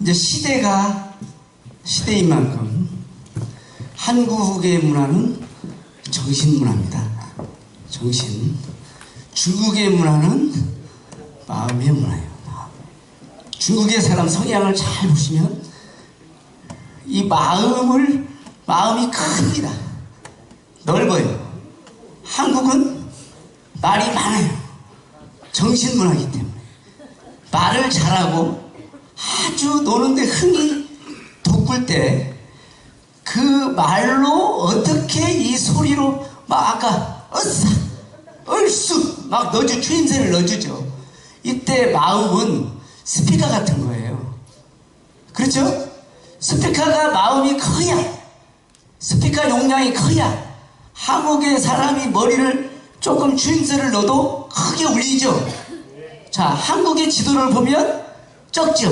이제 시대가 시대인 만큼 한국의 문화는 정신 문화입니다. 정신. 중국의 문화는 마음의 문화예요. 중국의 사람 성향을 잘 보시면 이 마음을 마음이 큽니다. 넓어요. 한국은 말이 많아요. 정신 문화이기 때문에 말을 잘하고 아주 노는데 흥이 돋굴 때 그 말로 어떻게 이 소리로 막 아까 어싸 얼쑤 막 넣어주 추임새를 넣어주죠. 이때 마음은 스피커 같은 거예요. 그렇죠? 스피커가 마음이 커야 스피커 용량이 커야 한국의 사람이 머리를 조금 추임새를 넣어도 크게 울리죠. 자, 한국의 지도를 보면 적죠.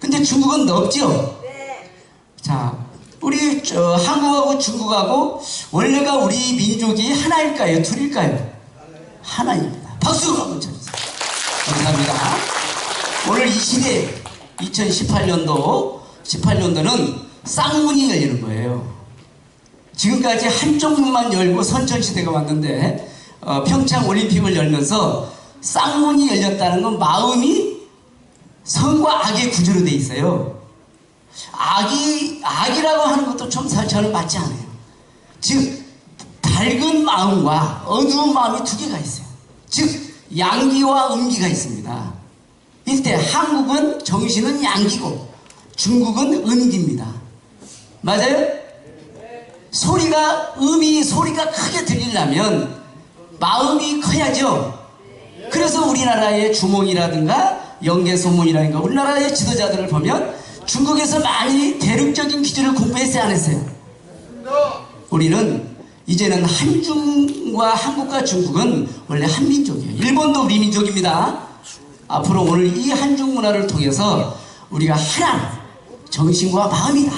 근데 중국은 넓죠. 자, 우리 저 한국하고 중국하고 원래가 우리 민족이 하나일까요? 둘일까요? 하나입니다. 박수 한번 쳐주세요. 감사합니다. 오늘 이 시대 2018년도 18년도는 쌍문이 열리는 거예요. 지금까지 한쪽 문만 열고 선천시대가 왔는데 어, 평창 올림픽을 열면서 쌍문이 열렸다는 건 마음이 성과 악의 구조로 돼 있어요. 악이 악이라고 하는 것도 좀 저는 맞지 않아요. 즉 밝은 마음과 어두운 마음이 두 개가 있어요. 즉 양기와 음기가 있습니다. 이때 한국은 정신은 양기고 중국은 음기입니다. 맞아요? 소리가 음이 소리가 크게 들리려면 마음이 커야죠. 그래서 우리나라의 주몽이라든가 영계소문이라든가 우리나라의 지도자들을 보면 중국에서 많이 대륙적인 기준을 공부했어요 안 했어요? 우리는 이제는 한중과 한국과 중국은 원래 한민족이에요. 일본도 우리 민족입니다. 앞으로 오늘 이 한중 문화를 통해서 우리가 하나 정신과 마음이다.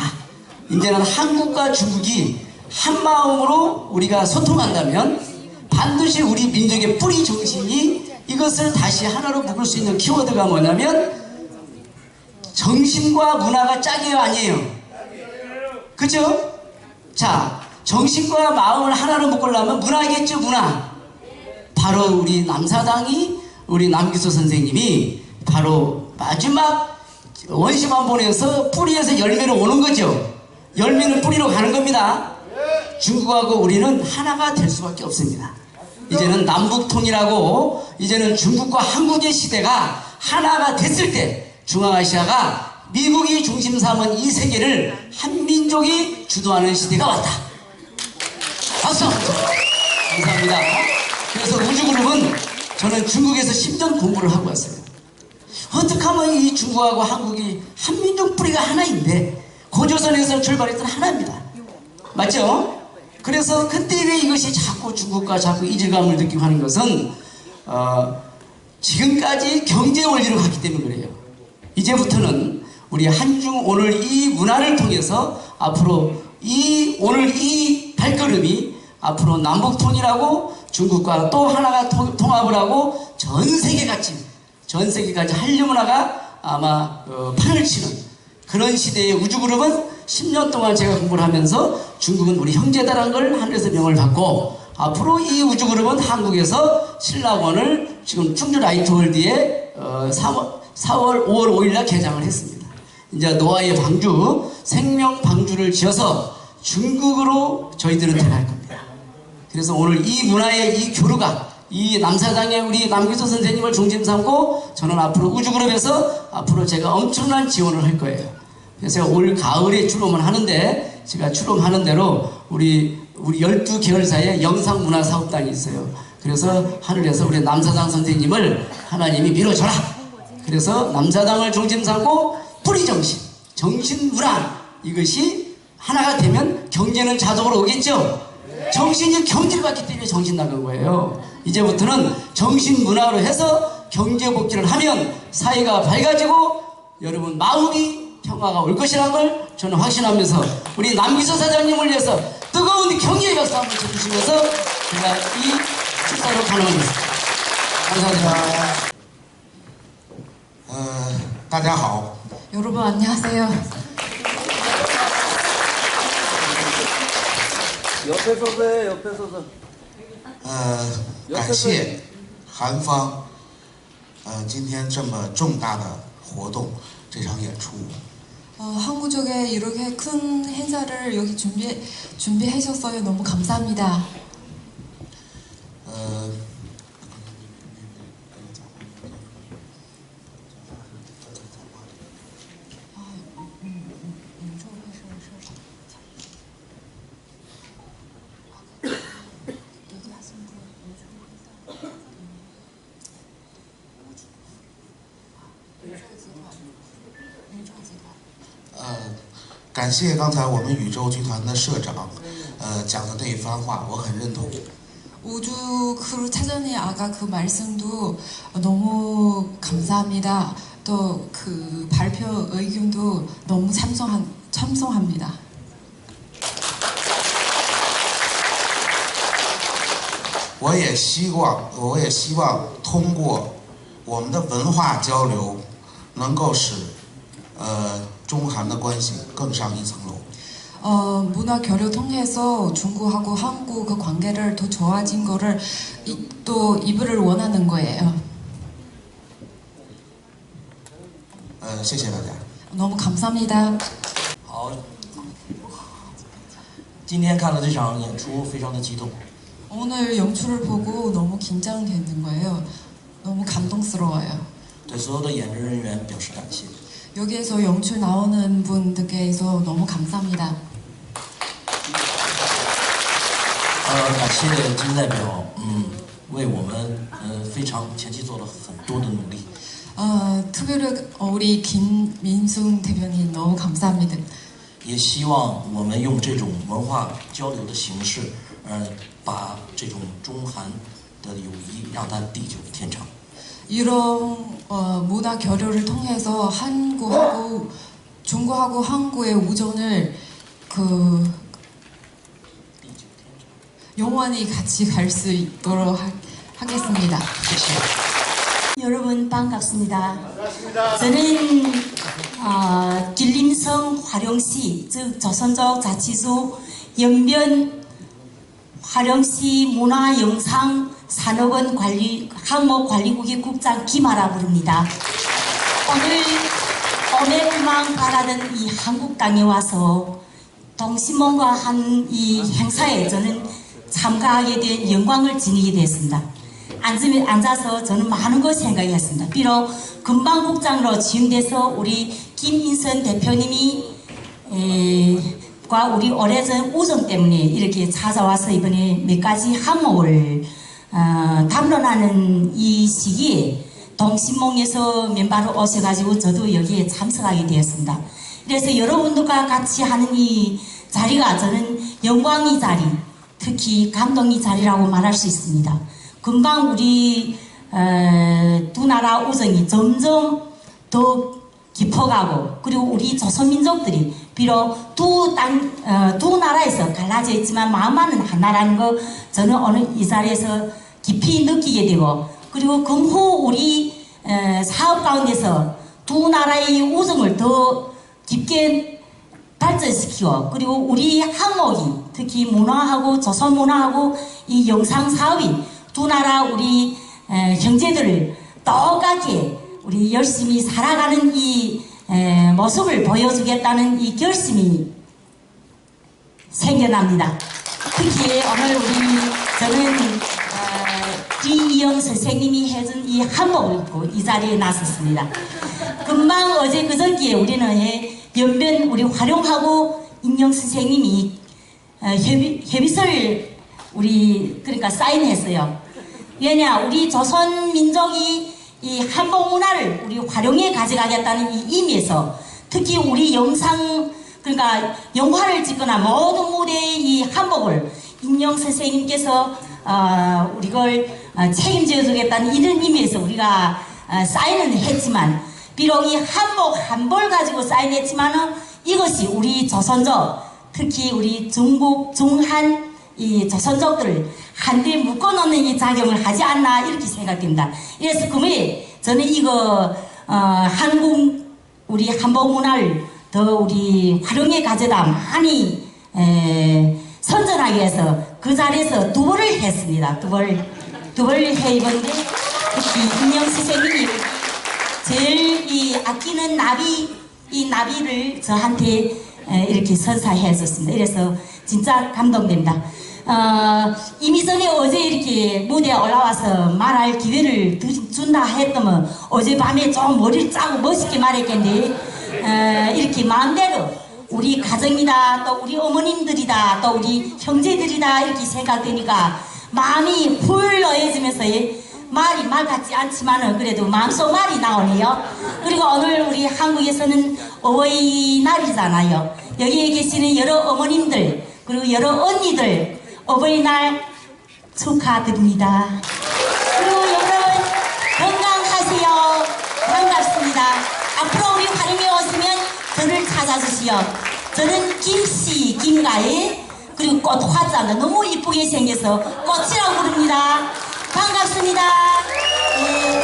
이제는 한국과 중국이 한 마음으로 우리가 소통한다면 반드시 우리 민족의 뿌리 정신이 이것을 다시 하나로 묶을 수 있는 키워드가 뭐냐면 정신과 문화가 짝이에요 아니에요? 그죠? 자 정신과 마음을 하나로 묶으려면 문화겠죠 문화 바로 우리 남사당이 우리 남기소 선생님이 바로 마지막 원시만 보내서 뿌리에서 열매로 오는 거죠 열매는 뿌리로 가는 겁니다 중국하고 우리는 하나가 될 수밖에 없습니다 이제는 남북통일하고 이제는 중국과 한국의 시대가 하나가 됐을 때 중앙아시아가 미국이 중심 삼은 이 세계를 한민족이 주도하는 시대가 왔다. 박수! 감사합니다. 그래서 우주그룹은 저는 중국에서 10년 공부를 하고 왔어요. 어떻게 하면 이 중국하고 한국이 한민족 뿌리가 하나인데 고조선에서 출발했던 하나입니다. 맞죠? 그래서 그때 왜 이것이 자꾸 중국과 자꾸 이질감을 느끼고 하는 것은 어, 지금까지 경제 원리로 갔기 때문에 그래요. 이제부터는 우리 한중 오늘 이 문화를 통해서 앞으로 이 오늘 이 발걸음이 앞으로 남북 통일하고 중국과 또 하나가 통, 통합을 하고 전 세계 같이 전 세계까지 한류 문화가 아마 어, 판을 치는 그런 시대의 우주그룹은 10년 동안 제가 공부를 하면서 중국은 우리 형제다라는 걸 하늘에서 명을 받고 앞으로 이 우주그룹은 한국에서 신라원을 지금 충주 라이트월드에 어, 3월, 4월 5월 5일날 개장을 했습니다. 이제 노아의 방주 생명 방주를 지어서 중국으로 저희들은 들어갈 겁니다. 그래서 오늘 이 문화의 이 교류가 이 남사장의 우리 남기소 선생님을 중심 삼고 저는 앞으로 우주그룹에서 앞으로 제가 엄청난 지원을 할 거예요. 그래서 올 가을에 출범을 하는데 제가 출범하는 대로 우리 우리 12계열사의 영상문화사업단이 있어요. 그래서 하늘에서 우리 남사장 선생님을 하나님이 밀어줘라. 그래서 남사장을 중심 삼고 뿌리정신, 정신문화 이것이 하나가 되면 경제는 자동으로 오겠죠. 정신이 경제를 받기 때문에 정신 나간 거예요. 이제부터는 정신 문화로 해서 경제 복귀를 하면 사회가 밝아지고 여러분 마음이 평화가 올 것이라는 걸 저는 확신하면서 우리 남기서 사장님을 위해서 뜨거운 경의의 박수 한번 쳐주시면서 제가 이 축사로 가능합니다. 감사합니다. 呃，大家好， 여러분 안녕하세요. 옆에 서서 해, 옆에 서서. 呃，感谢韩方，呃，今天这么重大的活动，这场演出， 어, 한국적에 이렇게 큰 행사를 여기 준비 준비해 주셔서 너무 감사합니다. 呃，感谢刚才我们宇宙剧团的社长，呃，讲的那一番话，我很认同。 우주 크루 차전이 아까 그 말씀도 너무 감사합니다. 또 그 발표 의견도 너무 참성한 참성합니다. 我也希望，我也希望通过我们的文化交流，能够使呃中韩的关系更上一层楼。 어, 문화 교류 통해서 중국하고 한국 그 관계를 더 좋아진 거를 이, 또 이불을 원하는 거예요. 呃，谢谢大家。 너무 감사합니다. 好，今天看了这场演出，非常的激动。 오늘 연출을 보고 너무 긴장되는 거예요. 너무 감동스러워요. 对所有的演职人员表示感谢。 여기에서 연출 나오는 분들께서 너무 감사합니다. 呃，感谢金代表，嗯，为我们呃非常前期做了很多的努力。 어, 특별히 우리 김민승 대변인 너무 감사합니다. 也希望我们用这种文化交流的形式，呃，把这种中韩的友谊让它地久天长。 이런 어, 문화 교류를 통해서 한국하고 중국하고 한국의 우정을 그 영원히 같이 갈 수 있도록 하, 하겠습니다. 谢谢。 여러분 반갑습니다. 저는 어, 길림성 화령시 즉 조선족 자치수 영변 화령시 문화영상 산업원 관리 항목관리국의 국장 김아라 부릅니다. 오늘 오매불망 바라던 이 한국 땅에 와서 동심원과 한 이 행사에 저는 참가하게 된 영광을 지니게 됐습니다. 앉으면 앉아서 저는 많은 걸 생각했습니다. 비록 금방국장으로 지임돼서 우리 김인선 대표님이 에, 과 우리 오래전 우정 때문에 이렇게 찾아와서 이번에 몇 가지 항목을 어, 담론하는 이 시기에 동신몽에서 멤버로 오셔가지고 저도 여기에 참석하게 되었습니다. 그래서 여러분들과 같이 하는 이 자리가 저는 영광의 자리, 특히 감동의 자리라고 말할 수 있습니다. 금방 우리 어, 두 나라 우정이 점점 더 깊어가고 그리고 우리 조선민족들이 비록 두, 땅, 어, 두 나라에서 갈라져 있지만 마음만은 하나라는 거 저는 오늘 이 자리에서 깊이 느끼게 되고 그리고 금후 우리 어, 사업 가운데서 두 나라의 우정을 더 깊게 발전시키고 그리고 우리 항목이 특히 문화하고 조선 문화하고 이 영상 사업이 두 나라 우리 에, 형제들을 똑같게 우리 열심히 살아가는 이 에, 모습을 보여주겠다는 이 결심이 생겨납니다. 특히 오늘 우리 저는 어, 김이영 선생님이 해준 이 한복을 입고 이 자리에 나섰습니다. 금방 어제 그저께 우리는 예, 연변 우리 활용하고 임영 선생님이 어, 협의, 협의서를 우리 그러니까 사인했어요. 왜냐 우리 조선 민족이 이 한복 문화를 우리 활용해 가져가겠다는 이 의미에서 특히 우리 영상 그러니까 영화를 찍거나 모든 무대의 이 한복을 임영 선생님께서 어, 우리 걸 어, 책임져 주겠다는 이런 의미에서 우리가 어, 사인은 했지만 비록 이 한복 한벌 가지고 사인했지만은 이것이 우리 조선족 특히 우리 중국 중한 이 조선족들을 한데 묶어놓는 이 작용을 하지 않나 이렇게 생각됩니다. 그래서 금에 저는 이거 어, 한국 우리 한복 문화를 더 우리 활용해 가져다 많이 에, 선전하기 위해서 그 자리에서 두 번을 했습니다. 두 번, 입었는데 특히 임영수 선생님이 제일 이 아끼는 나비 이 나비를 저한테 에, 이렇게 선사해 줬습니다. 이래서 진짜 감동됩니다. 어, 이미 전에 어제 이렇게 무대에 올라와서 말할 기회를 드- 준다 했더면 어젯밤에 좀 머리를 짜고 멋있게 말했겠는데 어, 이렇게 마음대로 우리 가정이다 또 우리 어머님들이다 또 우리 형제들이다 이렇게 생각되니까 마음이 훌러해지면서 예, 말이 말 같지 않지만은 그래도 마음속 말이 나오네요. 그리고 오늘 우리 한국에서는 어버이날이잖아요. 여기에 계시는 여러 어머님들 그리고 여러 언니들 어버이날 축하드립니다. 그리고 여러분 건강하세요. 반갑습니다. 앞으로 우리 활용에 오시면 저를 찾아주시오. 저는 김씨 김가희 그꽃 화자가 너무 이쁘게 생겨서 꽃이라고 부릅니다. 반갑습니다. 네.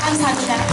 감사합니다.